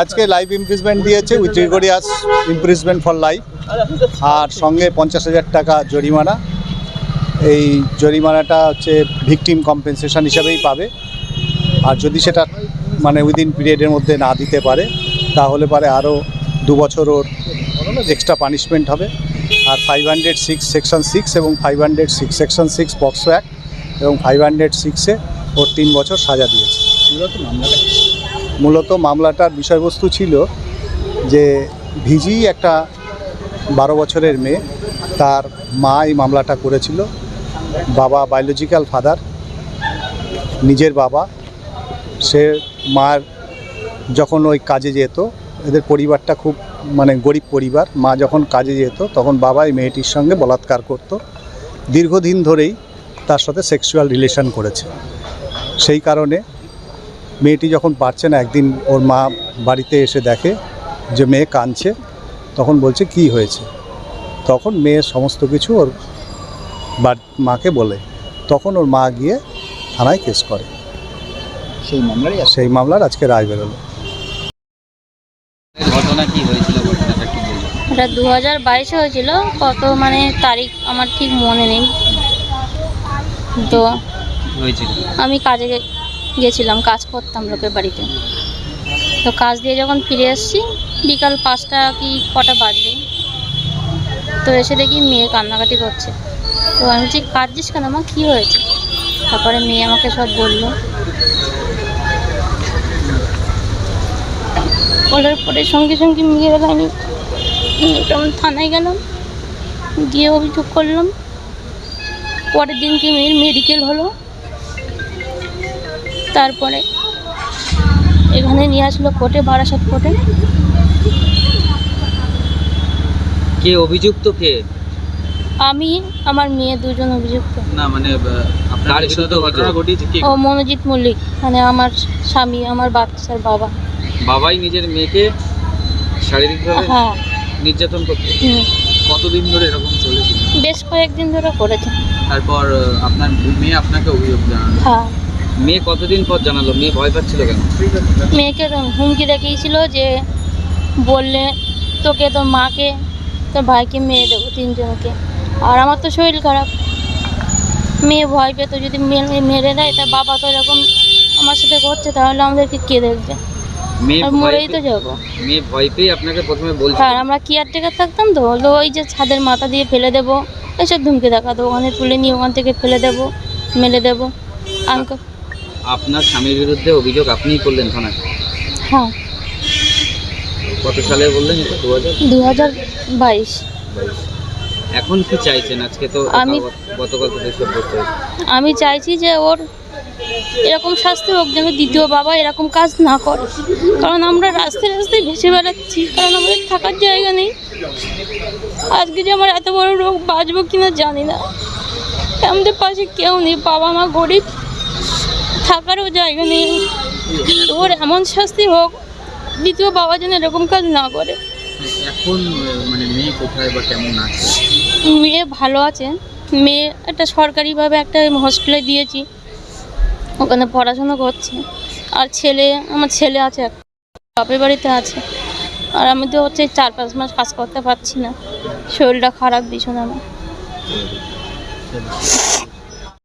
আজকে life imprisonment দিয়েছে with rigorous imprisonment for life আর সঙ্গে পঞ্চাশ হাজার টাকা জরিমানা। এই জরিমানাটা হচ্ছে ভিকটিম কম্পেনসেশন হিসাবেই পাবে। আর যদি সেটা মানে উইদিন পিরিয়ডের মধ্যে না দিতে পারে, তাহলে পারে আরও দু বছর ওর এক্সট্রা পানিশমেন্ট হবে। আর five hundred six section six এবং five hundred six section six POCSO act এবং ফাইভ হান্ড্রেড সিক্সে ওর তিন বছর সাজা দিয়েছে। মূলত মামলাটার বিষয়বস্তু ছিল যে ভিজি একটা বারো বছরের মেয়ে, তার মা এই মামলাটা করেছিল। বাবা বায়োলজিক্যাল ফাদার নিজের বাবা। সে মার যখন ওই কাজে যেত, এদের পরিবারটা খুব মানে গরিব পরিবার, মা যখন কাজে যেত, তখন বাবা এই মেয়েটির সঙ্গে বলাৎকার করত। দীর্ঘদিন ধরেই তার সাথে সেক্সুয়াল রিলেশন করেছে। সেই কারণে মেয়েটি যখন পারছে না একদিন ওর মা বাড়িতে এসে দেখে যে মেয়ে কাঁদছে তখন বলছে কি হয়েছে? তখন মেয়ের সমস্ত কিছু ওর মাকে বলে। তখন ওর মা গিয়ে থানায় কেস করে। সেই মামলারই সেই মামলার আজকে রায় বেরোলো। ঘটনা কি হয়েছিল? এটা দু হাজার বাইশে হয়েছিল। কত মানে তারিখ আমার ঠিক মনে নেই। তো আমি কাজে গেছিলাম, কাজ করতাম লোকের বাড়িতে। তো কাজ দিয়ে যখন ফিরে এসেছি বিকাল পাঁচটা কি কটা বাজবে, তো এসে দেখি মেয়ে কান্নাকাটি করছে। তো আমি বলছি, কাঁদছিস কেন আমার কী হয়েছে? তারপরে মেয়ে আমাকে সব বলল। বলার পরে সঙ্গে সঙ্গে মেয়ের আমি তখন থানায় গেলাম, গিয়ে অভিযোগ করলাম। পরের দিনকে মেয়ের মেডিকেল হলো? তারপরে এখানে নিয়ে আসলো কোর্টে বারাসাত কোর্টে। কে অভিযুক্ত কে? আমি আমার মেয়ে দুজন অভিযুক্ত। না মানে আপনার বিরুদ্ধে ঘটনা ঘটিয়েছে? কে? ও মনোজিৎ মল্লিক মানে আমার স্বামী আমার বাচ্চার বাবা। বাবাই নিজের মেয়েকে শারীরিকভাবে হ্যাঁ। নির্যাতন করতে? কতদিন ধরে এরকম চলেছিল? বেশ কয়েকদিন ধরে করেছে। তারপর আপনার মেয়ে আপনাকে অভিযোগ জানালো? হ্যাঁ। মেয়ে কতদিন পর জানালো? মেয়ে ভয় পাচ্ছিল কেন? মেয়েকে হুমকি দেখিয়েছিল যে বললে তোকে তোর মাকে তোর ভাইকে মেরে দেবো তিনজনকে। আর আমার তো শরীর খারাপ। মেয়ে ভয় পেতো যদি মেয়ে মেরে দেয় তা বাবা তো এরকম আমার সাথে করছে তাহলে আমাদেরকে কে দেখবে? মেয়ে মরেই তো যাব। মেয়ে ভয় পেয়ে আপনাকে প্রথমে বলছিল। আর আমরা কেয়ারটেকার থাকতাম তো হলো ওই যে ছাদের মাথা দিয়ে ফেলে দেবো এসব ধুমকে দেখাতো ওখানে তুলে নিয়ে ওখান থেকে ফেলে দেবো মেলে দেবো। আঙ্ক আপনার স্বামীর বিরুদ্ধে অভিযোগ আপনিই করলেন থানায়? হ্যাঁ। কত সালে বললেন এটা? দু হাজার দু হাজার বাইশ। এখন কি চাইছেন? আজকে তো আমি- গতকাল তো দেশের করতে আমি চাইছি যে ওর এরকম শাস্তি হোক যেন দ্বিতীয় বাবা এরকম কাজ না করে। কারণ আমরা রাস্তায় রাস্তায় ভেসে বেড়াচ্ছি কারণ আমাদের থাকার জায়গা নেই। আজকে যে আমার এত বড় রোগ বাঁচবো কিনা জানি না। আমাদের পাশে কেউ নেই বাবা মা গরিব। থাকারও জায়গা নেই। ওর এমন শাস্তি হোক দ্বিতীয় বাবা যেন এরকম কাজ না করে। এখন মানে মেয়ে কোথায় বা কেমন আছে? মেয়ে ভালো আছে। মেয়ে একটা সরকারিভাবে একটা হসপিটালে দিয়েছি। ওখানে পড়াশোনা করছে। আর ছেলে আমার ছেলে আছে একটা বাপের বাড়িতে আছে। আর আমি তো হচ্ছে চার পাঁচ মাস কাজ করতে পারছি না। শরীরটা খারাপ ভীষণ আমার।